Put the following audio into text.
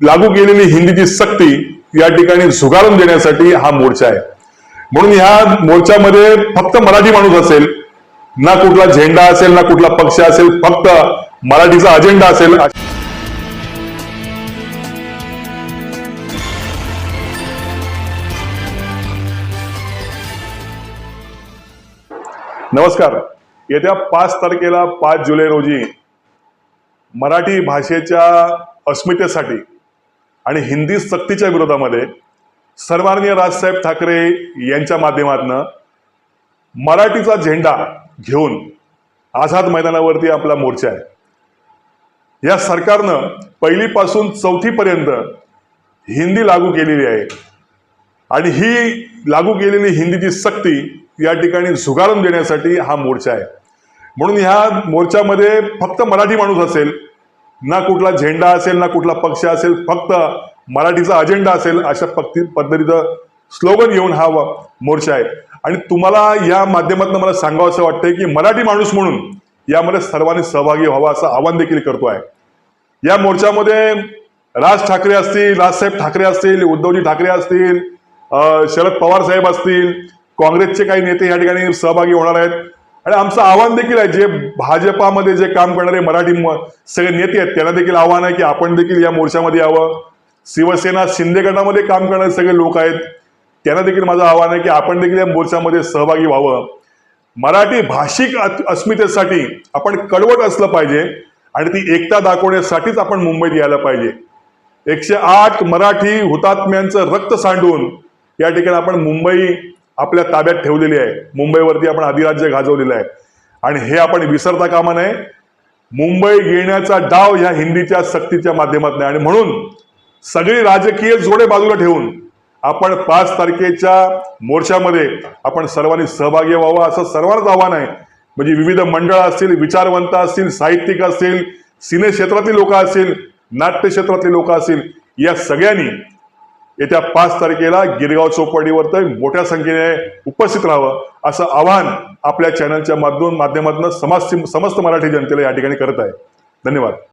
लागू केलेली हिंदीची सक्ती या ठिकाणी झुगारून देण्यासाठी हा मोर्चा आहे. म्हणून ह्या मोर्चामध्ये फक्त मराठी माणूस असेल ना कुठला झेंडा असेल ना कुठला पक्ष असेल फक्त मराठीचा अजेंडा असेल. नमस्कार. येत्या पाच तारखेला पाच जुलै रोजी मराठी भाषेच्या अस्मितेसाठी आणि हिंदी सक्तीच्या विरोधामध्ये सर्वांनीय राजसाहेब ठाकरे यांच्या माध्यमातून मराठीचा झेंडा घेऊन आझाद मैदानावरती आपला मोर्चा आहे. या सरकारनं पहिलीपासून चौथीपर्यंत हिंदी लागू केलेली आहे. आणि ही लागू केलेली हिंदीची सक्ती या ठिकाणी झुगारून देण्यासाठी हा मोर्चा आहे. म्हणून ह्या मोर्चामध्ये फक्त मराठी माणूस असेल ना कुठला झेंडा असेल ना कुठला पक्ष असेल फक्त मराठीचा अजेंडा असेल अशा पक्ती पद्धतीचं स्लोगन घेऊन हा मोर्चा आहे. आणि तुम्हाला या माध्यमातून मला सांगावं असं वाटतंय की मराठी माणूस म्हणून यामध्ये सर्वांनी सहभागी व्हावा असं आवाहन देखील करतो आहे या मोर्चामध्ये राज ठाकरे असतील राजसाहेब ठाकरे असतील उद्धवजी ठाकरे असतील शरद पवार साहेब असतील काँग्रेसचे काही नेते या ठिकाणी सहभागी होणार आहेत. आणि आमचं आव्हान देखील आहे जे भाजपामध्ये जे काम करणारे मराठी म- सगळे नेते आहेत त्यांना देखील आव्हान आहे की आपण देखील या मोर्चामध्ये यावं. शिवसेना शिंदे गटामध्ये काम करणारे सगळे लोक आहेत त्यांना देखील माझं आव्हान आहे की आपण देखील या मोर्चामध्ये सहभागी व्हावं. मराठी भाषिक अस्मितेसाठी आपण कडवट असलं पाहिजे आणि ती एकता दाखवण्यासाठीच आपण मुंबईत यायला पाहिजे. एकशे आठ मराठी हुतात्म्यांचं रक्त सांडून या ठिकाणी आपण मुंबई आपल्या ताब्यात ठेवलेली आहे. मुंबईवरती आपण अधिराज्य गाजवलेलं आहे. आणि हे आपण विसरता कामा नये. मुंबई घेण्याचा डाव ह्या हिंदीच्या सक्तीच्या माध्यमात आणि म्हणून सगळी राजकीय जोडे बाजूला ठेवून आपण पाच तारखेच्या मोर्चामध्ये आपण सर्वांनी सहभागी व्हावा असं सर्वांनाच आव्हान आहे. म्हणजे विविध मंडळ असतील विचारवंत असतील साहित्यिक असतील सिने क्षेत्रातली लोक असतील नाट्य क्षेत्रातली लोक असतील या सगळ्यांनी येत्या पाच तारखेला गिरगाव चौपाटीवर तर मोठ्या संख्येने उपस्थित राहावं असं आवाहन आपल्या चॅनलच्या माध्यमातून माध्यमातून समस्त मराठी जनतेला या ठिकाणी करत आहे. धन्यवाद.